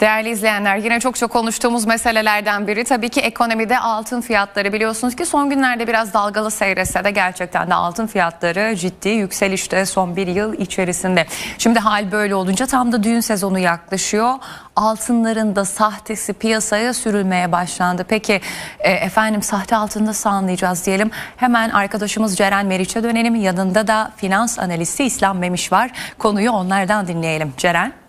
Değerli izleyenler yine çok çok konuştuğumuz meselelerden biri tabii ki ekonomide altın fiyatları. Biliyorsunuz ki son günlerde biraz dalgalı seyretse de gerçekten de altın fiyatları ciddi yükselişte son bir yıl içerisinde. Şimdi hal böyle olunca tam da düğün sezonu yaklaşıyor. Altınların da sahtesi piyasaya sürülmeye başlandı. Peki e, efendim sahte altını nasıl anlayacağız diyelim. Hemen arkadaşımız Ceren Meriç'e dönelim. Yanında da finans analisti İslam Memiş var. Konuyu onlardan dinleyelim. Ceren.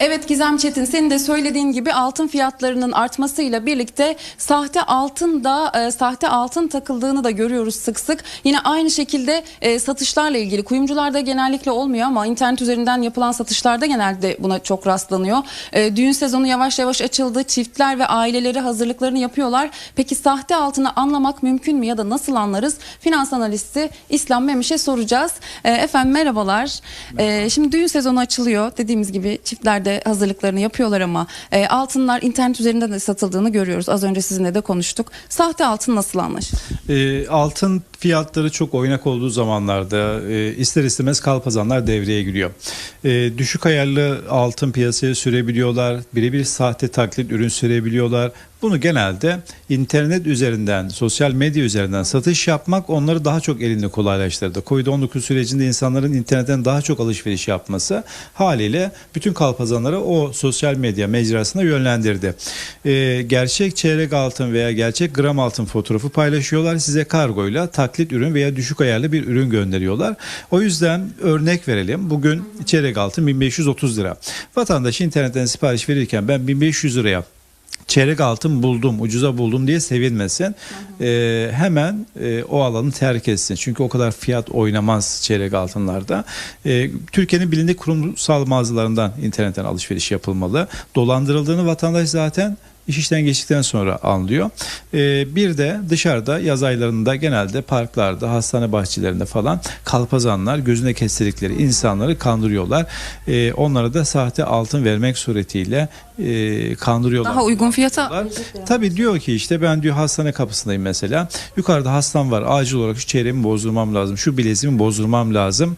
Evet Gizem Çetin senin de söylediğin gibi altın fiyatlarının artmasıyla birlikte sahte altın da e, sahte altın takıldığını da görüyoruz sık sık. Yine aynı şekilde e, satışlarla ilgili kuyumcularda genellikle olmuyor ama internet üzerinden yapılan satışlarda genelde buna çok rastlanıyor. E, düğün sezonu yavaş yavaş açıldı. Çiftler ve aileleri hazırlıklarını yapıyorlar. Peki sahte altını anlamak mümkün mü ya da nasıl anlarız? Finans analisti İslam Memiş'e soracağız. E, efendim merhabalar. E, şimdi düğün sezonu açılıyor. Dediğimiz gibi çiftlerde hazırlıklarını yapıyorlar ama e, altınlar internet üzerinden de satıldığını görüyoruz. Az önce sizinle de konuştuk. Sahte altın nasıl anlaşılır? E, altın fiyatları çok oynak olduğu zamanlarda e, ister istemez kalpazanlar devreye giriyor. E, düşük ayarlı altın piyasaya sürebiliyorlar. Birebir sahte taklit ürün sürebiliyorlar. Bunu genelde internet üzerinden, sosyal medya üzerinden satış yapmak onları daha çok elinde kolaylaştırdı. Covid-19 sürecinde insanların internetten daha çok alışveriş yapması haliyle bütün kalpazanları o sosyal medya mecrasına yönlendirdi. E, gerçek çeyrek altın veya gerçek gram altın fotoğrafı paylaşıyorlar. Size kargoyla taklit ürün veya düşük ayarlı bir ürün gönderiyorlar. O yüzden örnek verelim. Bugün çeyrek altın 1530 lira. Vatandaş internetten sipariş verirken ben 1500 liraya çeyrek altın buldum, ucuza buldum diye sevinmesin. Ee, hemen e, o alanı terk etsin. Çünkü o kadar fiyat oynamaz çeyrek altınlarda. Ee, Türkiye'nin bilindik kurumsal mağazalarından internetten alışveriş yapılmalı. Dolandırıldığını vatandaş zaten iş işten geçtikten sonra anlıyor. Ee, bir de dışarıda yaz aylarında genelde parklarda, hastane bahçelerinde falan kalpazanlar gözüne kestirdikleri insanları kandırıyorlar. Ee, onlara da sahte altın vermek suretiyle e, kandırıyorlar. Daha uygun fiyata. Tabii diyor ki işte ben diyor hastane kapısındayım mesela. Yukarıda hastam var. Acil olarak şu çeyreğimi bozdurmam lazım. Şu bileziğimi bozdurmam lazım.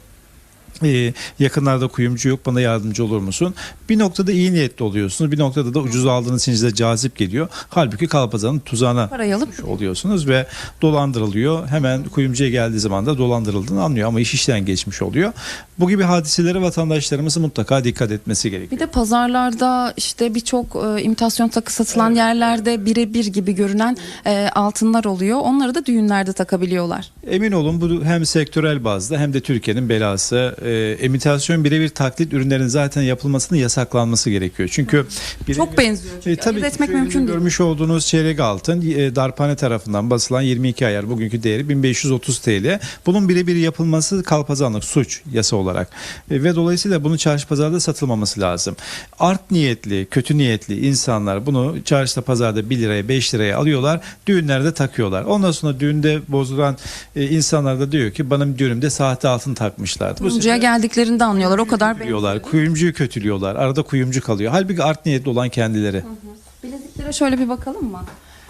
Ee, yakınlarda kuyumcu yok bana yardımcı olur musun? Bir noktada iyi niyetli oluyorsunuz. Bir noktada da ucuz aldığınız için size cazip geliyor. Halbuki kalpazanın tuzağına parayı alıp oluyorsunuz ve dolandırılıyor. Hemen kuyumcuya geldiği zaman da dolandırıldığını anlıyor ama iş işten geçmiş oluyor. Bu gibi hadiselere vatandaşlarımızın mutlaka dikkat etmesi gerekiyor. bir de pazarlarda işte birçok e, imitasyon takı satılan yerlerde birebir gibi görünen e, altınlar oluyor. Onları da düğünlerde takabiliyorlar. Emin olun bu hem sektörel bazda hem de Türkiye'nin belası. E, imitasyon birebir taklit ürünlerin zaten yapılmasının yasaklanması gerekiyor. Çünkü birebir- Çok benziyor. çünkü. E, tabii etmek mümkün değil. Görmüş olduğunuz çeyrek altın e, darphane tarafından basılan 22 ayar bugünkü değeri 1530 TL. Bunun birebir yapılması kalpazanlık suç yasa olarak. E, ve dolayısıyla bunun çarşı pazarda satılmaması lazım. Art niyetli, kötü niyetli insanlar bunu çarşıda pazarda 1 liraya 5 liraya alıyorlar. Düğünlerde takıyorlar. Ondan sonra düğünde bozulan e, insanlar da diyor ki benim düğünümde sahte altın takmışlardı. Bu Kuyumcuya geldiklerinde anlıyorlar. O kadar diyorlar. Kuyumcuyu kötülüyorlar. Arada kuyumcu kalıyor. Halbuki art niyetli olan kendileri. Bileziklere şöyle bir bakalım mı?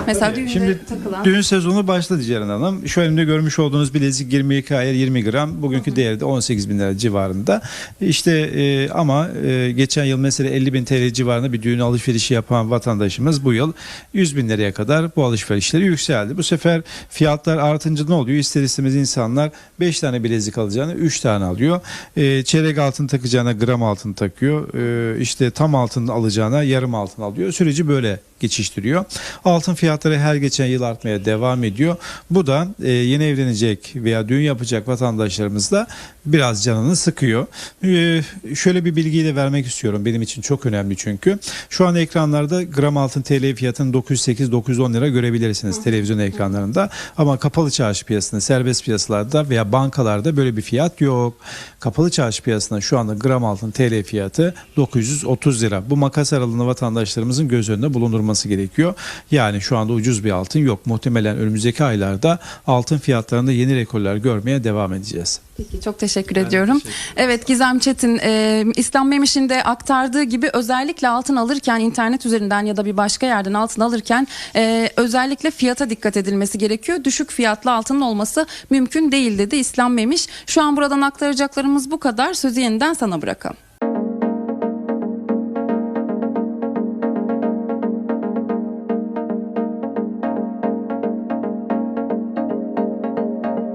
Mesela düğünde Şimdi takılan. düğün sezonu başladı Ceren Hanım. Şu elimde görmüş olduğunuz bilezik 22 ayar 20 gram. Bugünkü değeri de 18 bin lira civarında. İşte e, ama e, geçen yıl mesela 50 bin TL civarında bir düğün alışverişi yapan vatandaşımız bu yıl 100 bin liraya kadar bu alışverişleri yükseldi. Bu sefer fiyatlar artınca ne oluyor? İster istemez insanlar 5 tane bilezik alacağını 3 tane alıyor. E, çeyrek altın takacağına gram altın takıyor. E, işte tam altın alacağına yarım altın alıyor. Süreci böyle geçiştiriyor. Altın fiyatları her geçen yıl artmaya devam ediyor. Bu da e, yeni evlenecek veya düğün yapacak vatandaşlarımız da biraz canını sıkıyor. E, şöyle bir bilgiyi de vermek istiyorum. Benim için çok önemli çünkü. Şu an ekranlarda gram altın TL fiyatını 908-910 lira görebilirsiniz televizyon ekranlarında. Ama kapalı çarşı piyasasında, serbest piyasalarda veya bankalarda böyle bir fiyat yok. Kapalı çarşı piyasasında şu anda gram altın TL fiyatı 930 lira. Bu makas aralığında vatandaşlarımızın göz önünde bulundurması gerekiyor. Yani şu anda ucuz bir altın yok. Muhtemelen önümüzdeki aylarda altın fiyatlarında yeni rekorlar görmeye devam edeceğiz. Peki çok teşekkür ediyorum. Evet Gizem Çetin e, İslam Memiş'in de aktardığı gibi özellikle altın alırken internet üzerinden ya da bir başka yerden altın alırken e, özellikle fiyata dikkat edilmesi gerekiyor. Düşük fiyatlı altının olması mümkün değil dedi İslam Memiş. Şu an buradan aktaracaklarımız bu kadar. Sözü yeniden sana bırakalım.